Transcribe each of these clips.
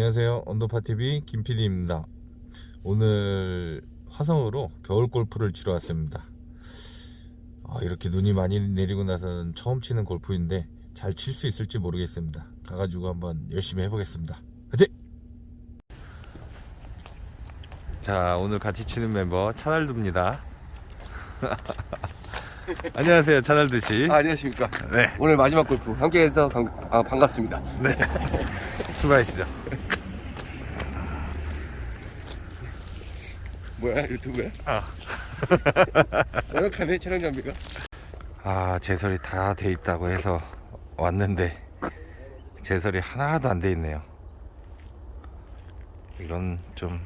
안녕하세요. 언더파TV 김PD입니다. 오늘 화성으로 겨울 골프를 치러 왔습니다. 아, 이렇게 눈이 많이 내리고 나서는 처음 치는 골프인데 잘 칠 수 있을지 모르겠습니다. 가가지고 한번 열심히 해보겠습니다. 화이팅! 자, 오늘 같이 치는 멤버 차날두입니다. 안녕하세요, 차날두 씨. 아, 안녕하십니까. 네, 오늘 마지막 골프 함께해서 강- 아, 반갑습니다. 네. 출발하시죠. 뭐야 유튜브야? 아. 노력하네 촬영 장비가. 아 제설이 다 돼 있다고 해서 왔는데 제설이 하나도 안 돼 있네요 이건 좀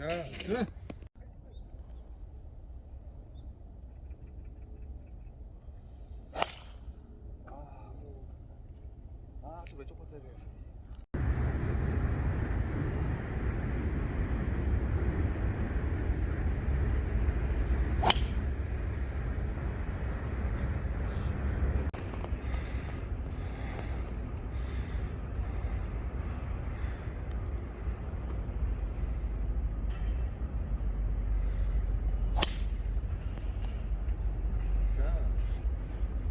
아, 또 왼쪽 봤어야 돼.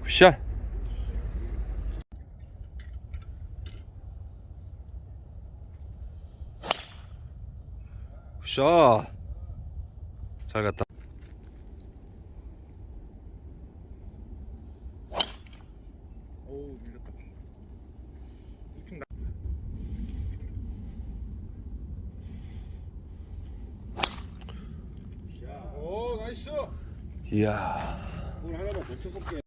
샷. 샷! 잘 갔다. 이야. 오늘 하나만 더 쳐볼게